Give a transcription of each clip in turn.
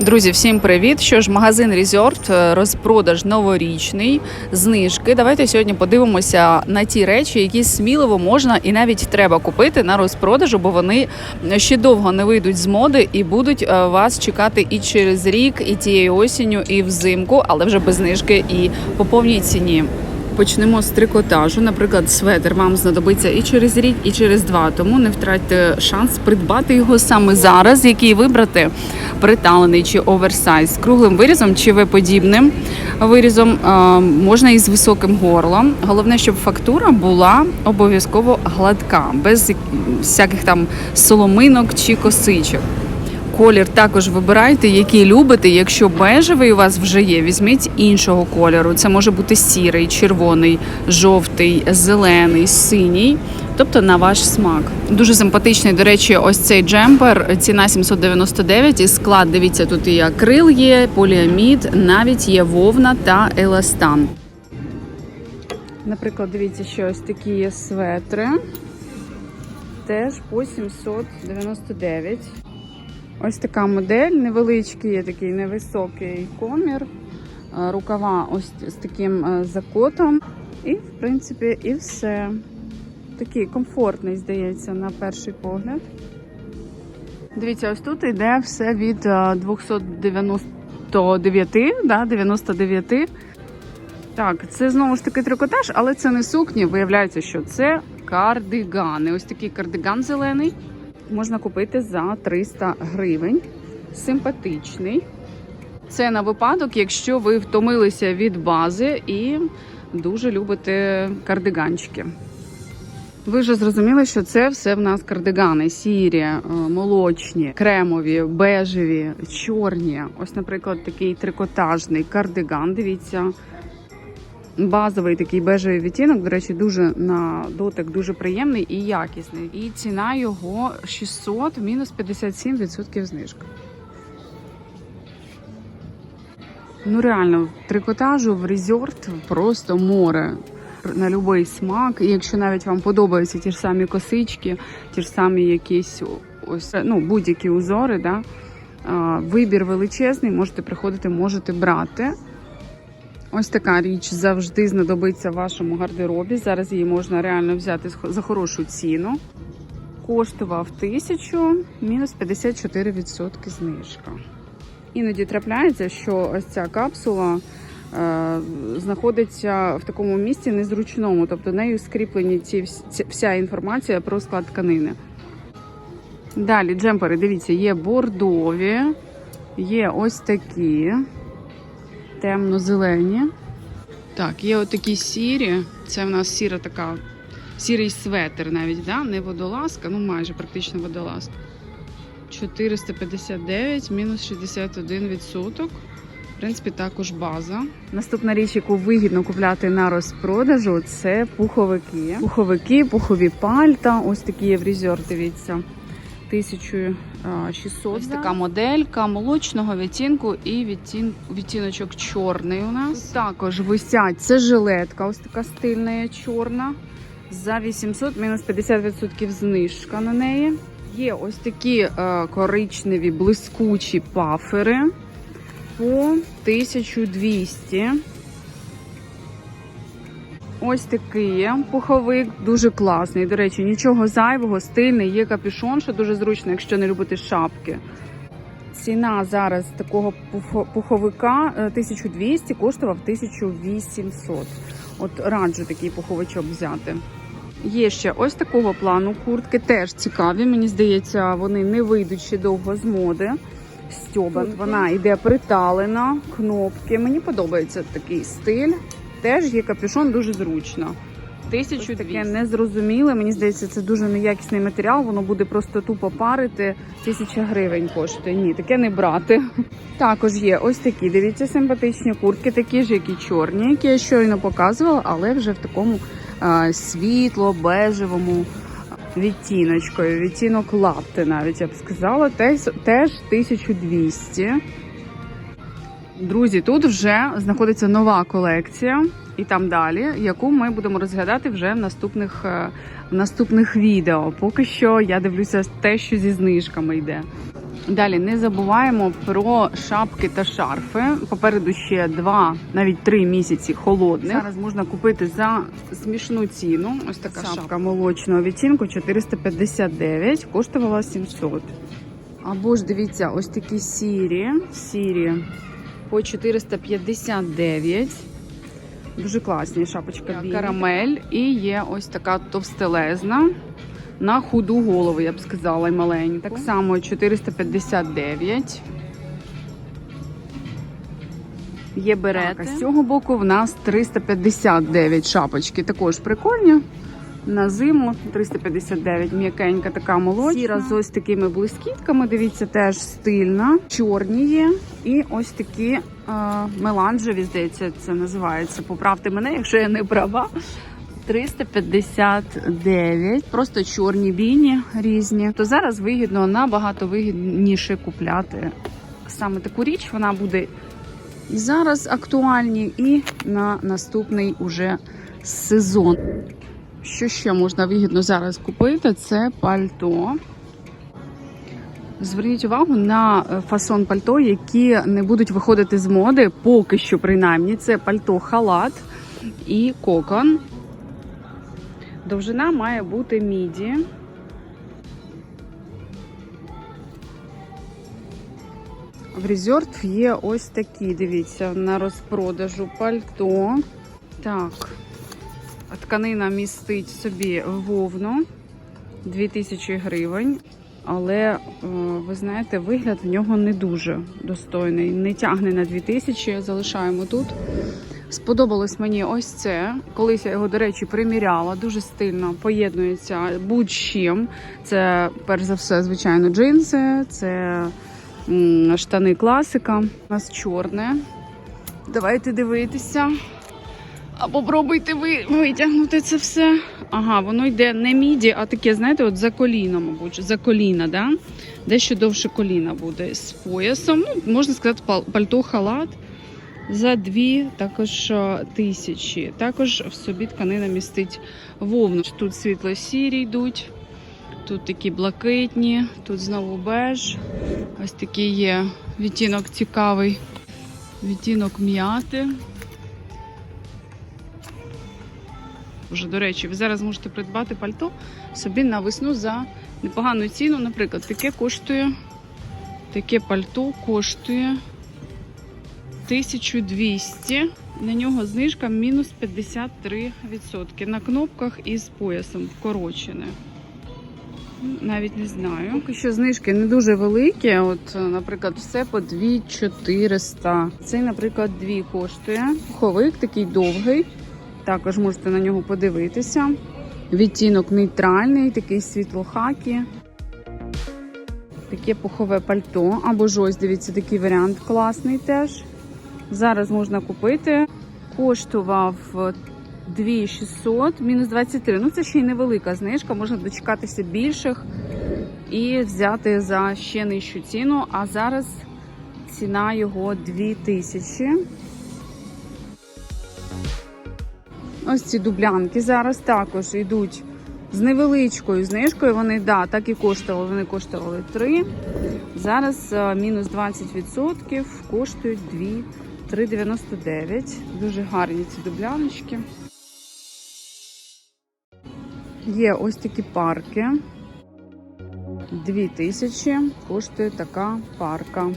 Друзі, всім привіт! Що ж, магазин Resort, е, розпродаж новорічний, знижки. Давайте сьогодні подивимося на ті речі, які сміливо можна і навіть треба купити на розпродажу, бо вони ще довго не вийдуть з моди і будуть е, вас чекати і через рік, і тією осінню, і взимку, але вже без знижки і по повній ціні. Почнемо з трикотажу. Наприклад, светр вам знадобиться і через рік, і через два. Тому не втратьте шанс придбати його саме зараз, який вибрати приталений чи оверсайз круглим вирізом чи виподібним вирізом. Можна і з високим горлом. Головне, щоб фактура була обов'язково гладка, без всяких там соломинок чи косичок. Колір також вибирайте, який любите. Якщо бежевий у вас вже є, візьміть іншого кольору. Це може бути сірий, червоний, жовтий, зелений, синій. Тобто на ваш смак. Дуже симпатичний, до речі, ось цей джемпер. Ціна 799 і склад. Дивіться, тут і акрил є, поліамід, навіть є вовна та еластан. Наприклад, дивіться, що ось такі є светри. Теж по 799. Ось така модель, невеличкий, є такий невисокий комір, е, рукава ось з таким е, закотом. І, в принципі, і все. Такий комфортний, здається, на перший погляд. Дивіться, ось тут йде все від е, 299, да, 99. Так, це знову ж таки трикотаж, але це не сукні. Виявляється, що це кардигани. Ось такий кардиган зелений можна купити за 300 гривень. Симпатичний. Це на випадок, якщо ви втомилися від бази і дуже любите кардиганчики. Ви вже зрозуміли, що це все в нас кардигани: сірі, е, молочні, кремові, бежеві, чорні. Ось, наприклад, такий трикотажний кардиган. Дивіться. Базовий такий бежевий відтінок, до речі, дуже на дотик дуже приємний і якісний. І ціна його 600 мінус 57% знижка. Ну реально, в трикотажу в резорт просто море на будь-який смак. І якщо навіть вам подобаються ті ж самі косички, ті ж самі якісь ось ну будь-які узори, да, вибір величезний, можете приходити, можете брати. Ось така річ завжди знадобиться в вашому гардеробі. Зараз її можна реально взяти за хорошу ціну. Коштував 1000, мінус 54% знижка. Іноді трапляється, що ось ця капсула е, знаходиться в такому місці незручному, тобто нею скріплені ці, вся інформація про склад тканини. Далі джемпери, дивіться, є бордові, є ось такі темно-зелені. Так, є отакі сірі. Це в нас сіра така, сірий светр навіть, да? не водолазка, ну майже практично водолазка. 459 мінус 61%. В принципі, також база. Наступна річ, яку вигідно купляти на розпродажу, це пуховики. Пуховики, пухові пальта. Ось такі є в резор, дивіться. 1600. Ось така моделька молочного відтінку і відтін... відтіночок чорний у нас. Тут також висять. Це жилетка, ось така стильна, чорна. За 800 мінус 50% знижка на неї. Є ось такі е, коричневі блискучі пафери по 1200. Ось такий пуховик, дуже класний. До речі, нічого зайвого, стильний, є капюшон, що дуже зручно, якщо не любите шапки. Ціна зараз такого пуховика 1200 коштував 1800. От раджу такий пуховичок взяти. Є ще ось такого плану куртки, теж цікаві. Мені здається, вони не вийдуть ще довго з моди. Стьобан. Вона йде приталена, кнопки. Мені подобається такий стиль. Теж є капюшон дуже зручно. Тисячу таке незрозуміле. Мені здається, це дуже неякісний матеріал. Воно буде просто тупо парити. Тисяча гривень коштує. Ні, таке не брати. Також є ось такі. Дивіться, симпатичні куртки, такі ж, як і чорні, які я щойно показувала, але вже в такому а, світло, бежевому відтіночкою. Відтінок лапти, навіть я б сказала. Теж, теж 1200. Друзі, тут вже знаходиться нова колекція, і там далі, яку ми будемо розглядати вже в наступних е, в наступних відео. Поки що я дивлюся те, що зі знижками йде. Далі не забуваємо про шапки та шарфи. Попереду ще два, навіть три місяці холодних. Зараз можна купити за смішну ціну. Ось така шапка молочного відтінку 459, коштувала 700. Або ж дивіться, ось такі сірі, сірі по 459. Дуже класні шапочка білі. карамель і є ось така товстелезна. На худу голову, я б сказала, і маленьку. Так само 459. Є берети. Так, а з цього боку в нас 359 шапочки. Також прикольні. На зиму 359 м'якенька така молочна. Сіра з ось такими блискітками. Дивіться, теж стильна. Чорні є. І ось такі е, меланжеві, здається, це називається. Поправте мене, якщо я не права. 359, просто чорні біні різні. То зараз вигідно набагато вигідніше купляти саме таку річ. Вона буде і зараз актуальні, і на наступний уже сезон. Що ще можна вигідно зараз купити? Це пальто. Зверніть увагу на е, фасон пальто, які не будуть виходити з моди, поки що, принаймні. Це пальто халат і кокон. Довжина має бути міді. В резерв є ось такі, дивіться, на розпродажу пальто. Так, тканина містить собі вовну 2000 гривень. Але е, ви знаєте, вигляд в нього не дуже достойний. Не тягне на 2000, залишаємо тут. Сподобалось мені ось це. Колись я його, до речі, приміряла. Дуже стильно поєднується будь-чим. Це, перш за все, звичайно, джинси, це штани класика. У нас чорне. Давайте дивитися. А попробуйте ви витягнути це все. Ага, воно йде не міді, а таке, знаєте, от за коліна, мабуть, за коліна, да? Дещо довше коліна буде з поясом. Ну, можна сказати, пальто халат за дві також тисячі. Також в собі тканина містить вовну. Тут світло-сірі йдуть, тут такі блакитні, тут знову беж. Ось такий є відтінок цікавий, відтінок м'яти. Вже, до речі, ви зараз можете придбати пальто собі на весну за непогану ціну. Наприклад, таке коштує, таке пальто коштує 1200. На нього знижка мінус 53%. На кнопках із поясом вкорочене. Навіть не знаю. Поки що знижки не дуже великі. От, наприклад, все по 2400. Цей, наприклад, 2 коштує. Пуховик такий довгий. Також можете на нього подивитися. Відтінок нейтральний, такий світло-хакі. Таке пухове пальто. Або ж ось, дивіться, такий варіант класний теж. Зараз можна купити. Коштував 2600, мінус 23. Ну, це ще й невелика знижка, можна дочекатися більших і взяти за ще нижчу ціну. А зараз ціна його 2000. Ось ці дублянки зараз також йдуть з невеличкою знижкою. Вони да, так і коштували. Вони коштували 3. Зараз е, мінус 20% коштують 2 3,99. Дуже гарні ці дубляночки. Є ось такі парки. 2000 коштує така парка.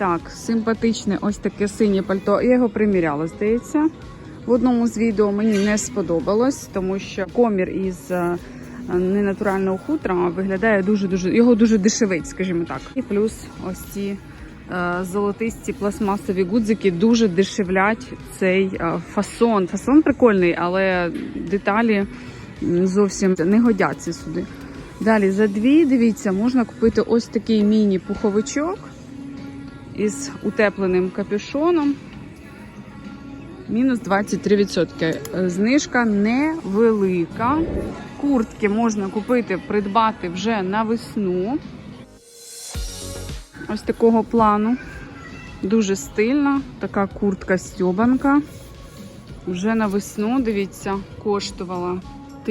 Так, симпатичне ось таке синє пальто. Я його приміряла, здається. В одному з відео мені не сподобалось, тому що комір із е, ненатурального хутра виглядає дуже-дуже, його дуже дешевить, скажімо так. І плюс ось ці е, золотисті пластмасові гудзики дуже дешевлять цей е, фасон. Фасон прикольний, але деталі зовсім не годяться сюди. Далі за дві, дивіться, можна купити ось такий міні-пуховичок із утепленим капюшоном. Мінус 23%. Знижка невелика. Куртки можна купити, придбати вже на весну. Ось такого плану. Дуже стильна. Така куртка стьобанка. Вже на весну, дивіться, коштувала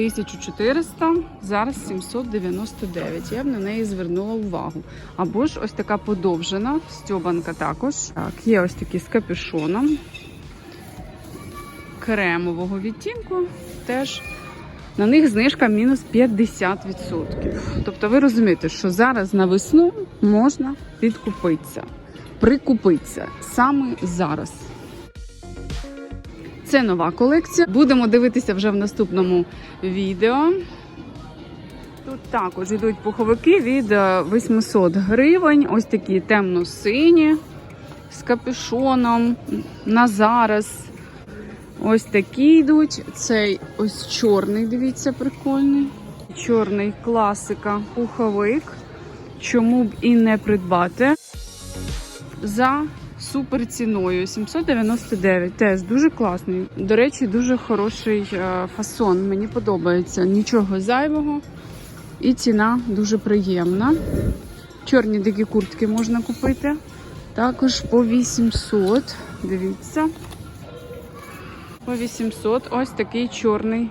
1400, зараз 799. Я б на неї звернула увагу. Або ж ось така подовжена, стьобанка також. Так, є ось такі з капюшоном. Кремового відтінку теж. На них знижка мінус 50%. Тобто ви розумієте, що зараз на весну можна підкупитися, прикупитися саме зараз. Це нова колекція. Будемо дивитися вже в наступному відео. Тут також йдуть пуховики від е, 800 гривень. Ось такі темно-сині з капюшоном на зараз. Ось такі йдуть. Цей ось чорний, дивіться, прикольний. Чорний класика, пуховик. Чому б і не придбати? За супер ціною 799. Теж дуже класний. До речі, дуже хороший е, фасон. Мені подобається. Нічого зайвого. І ціна дуже приємна. Чорні дикі куртки можна купити. Також по 800. Дивіться. По 800 ось такий чорний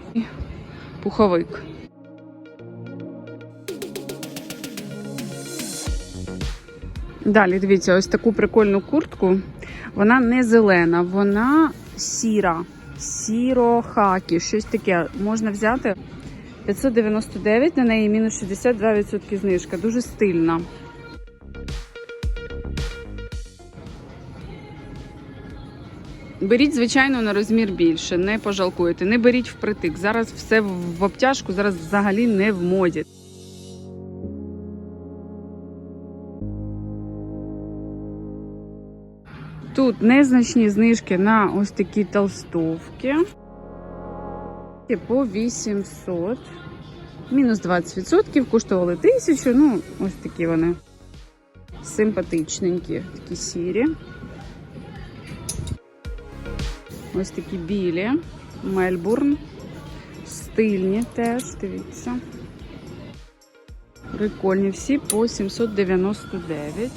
пуховик. Далі, дивіться, ось таку прикольну куртку. Вона не зелена, вона сіра, сіро-хакі, щось таке. Можна взяти 599 на неї мінус 62% знижка. Дуже стильна. Беріть, звичайно, на розмір більше, не пожалкуєте, не беріть впритик. Зараз все в обтяжку, зараз взагалі не в моді. Тут незначні знижки на ось такі толстовки. По 800. Мінус 20%, коштували 1000. Ну, ось такі вони симпатичненькі, такі сірі. Ось такі білі. Мельбурн. Стильні теж, дивіться. Прикольні всі по 799.